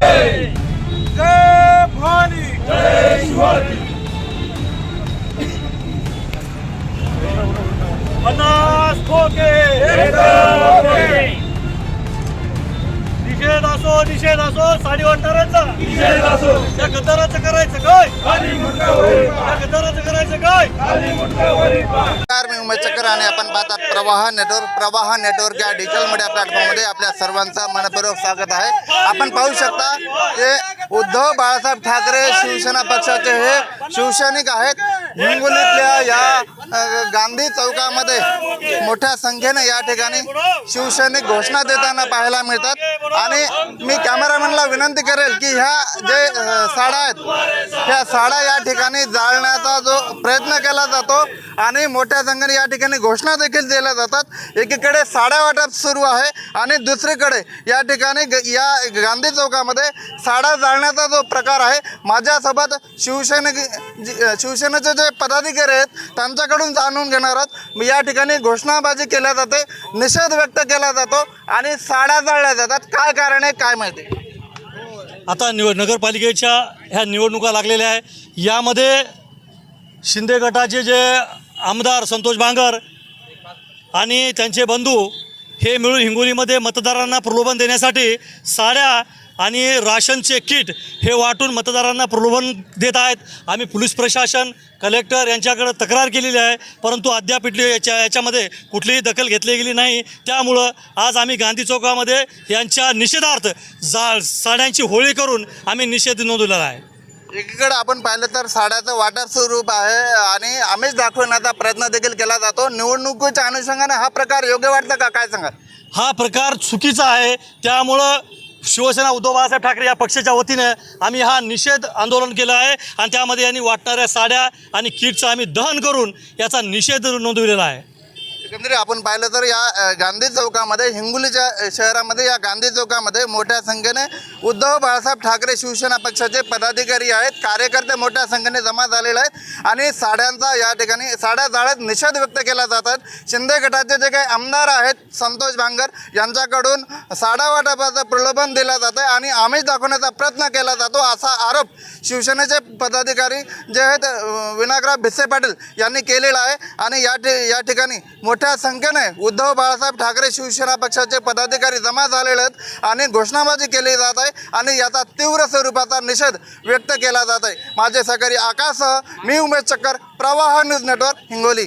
जय भवानी. पन्नास खोके निषेध असो निषेध असो. साडी वाटणाऱ्यांचा त्या गद्दाराचं करायचं काय त्या गद्दाराचं करायचं काय नमस्कार मी उमेश चक्कर आणि आपण पाहतात प्रवाह नेटवर्क प्रवाह नेटवर्क या डिजिटल मीडिया प्लॅटफॉर्ममध्ये आपल्या सर्वांचा मनपूर्वक स्वागत आहे. आपण पाहू शकता हे उद्धव बाळासाहेब ठाकरे शिवसेना पक्षाचे हे शिवसैनिक आहेत. हिंगोलीतल्या या गांधी चौकामध्ये मोठ्या संख्येने या ठिकाणी शिवसैनिक घोषणा देताना पाहायला मिळतात. आणि मी कॅमेरामॅनला विनंती करेल की ह्या जे साड्या आहेत. ह्या साड्या या ठिकाणी जाळण्याचा जो प्रयत्न केला जातो आणि मोठ्या संख्येने या ठिकाणी घोषणा देखील दिल्या जातात. एकीकडे साड्या वाटप सुरू आहे आणि दुसरीकडे या ठिकाणी ग- या गांधी चौकामध्ये साड्या जाळण्याचा जो प्रकार आहे माझ्यासोबत शिवसेने शिवसेनेचे जे पदाधिकारी आहेत त्यांच्याकडून जाणून घेणार आहोत. या ठिकाणी घोषणाबाजी केल्या जाते निषेध व्यक्त केला जातो आणि साड्या जाळल्या जातात. काय कारण आहे काय माहिती? आता निव नगरपालिकेच्या ह्या निवडणुका लागलेल्या आहे. यामध्ये शिंदे गटाचे जे आमदार संतोष बांगर आणि त्यांचे बंधू हे मिळून हिंगोलीमध्ये मतदारांना प्रलोभन देण्यासाठी साड्या आणि राशनचे किट हे वाटून मतदारांना प्रलोभन देत आहेत. आम्ही पोलीस प्रशासन कलेक्टर यांच्याकडे तक्रार केलेली आहे. परंतु अद्याप इथली याच्या याच्यामध्ये कुठलीही दखल घेतली गेली नाही. त्यामुळं आज आम्ही गांधी चौकामध्ये यांच्या निषेधार्थ जा साड्यांची होळी करून आम्ही निषेध नोंदवलेला आहे. एकीकडे आपण पाहिलं तर साड्याचं वाटप स्वरूप आहे आणि आमिष दाखवण्याचा प्रयत्न देखील केला जातो. निवडणुकीच्या अनुषंगाने हा प्रकार योग्य वाटतं का? काय सांगा हा प्रकार चुकीचा आहे. त्यामुळं शिवसेना उद्धव बाळासाहेब ठाकरे या पक्षाच्या वतीने आम्ही हा निषेध आंदोलन केलं आहे आणि त्यामध्ये यांनी वाटणाऱ्या साड्या आणि किटचं आम्ही दहन करून याचा निषेध नोंदविलेला आहे. एकंदरीत आपण पाहिलं तर या गांधी चौकामध्ये हिंगोलीच्या शहरामध्ये या गांधी चौकामध्ये मोठ्या संख्येने उद्धव बाळासाहेब ठाकरे शिवसेना पक्षाचे पदाधिकारी आहेत. कार्यकर्ते मोठ्या संख्येने जमा झालेले आहेत आणि साड्यांचा या ठिकाणी साड्या जाळ्यात निषेध व्यक्त केला जातात शिंदे गटाचे जे काही आमदार आहेत संतोष भांगर यांच्याकडून साडा वाटपाचं प्रलोभन दिलं जातं आणि आमिष दाखवण्याचा प्रयत्न केला जातो असा आरोप शिवसेनेचे पदाधिकारी जे आहेत विनायकराव भिसे पाटील यांनी केलेला आहे. आणि या ठि या ठिकाणी मोठ्या मोठ्या संख्येने उद्धव बाळासाहेब ठाकरे शिवसेना पक्षाचे पदाधिकारी जमा झालेले आहेत आणि घोषणाबाजी केली जात आहे आणि याचा तीव्र स्वरूपाचा निषेध व्यक्त केला जात आहे. माझे सहकारी आकाशसह मी उमेश चक्कर प्रवाह न्यूज नेटवर्क हिंगोली.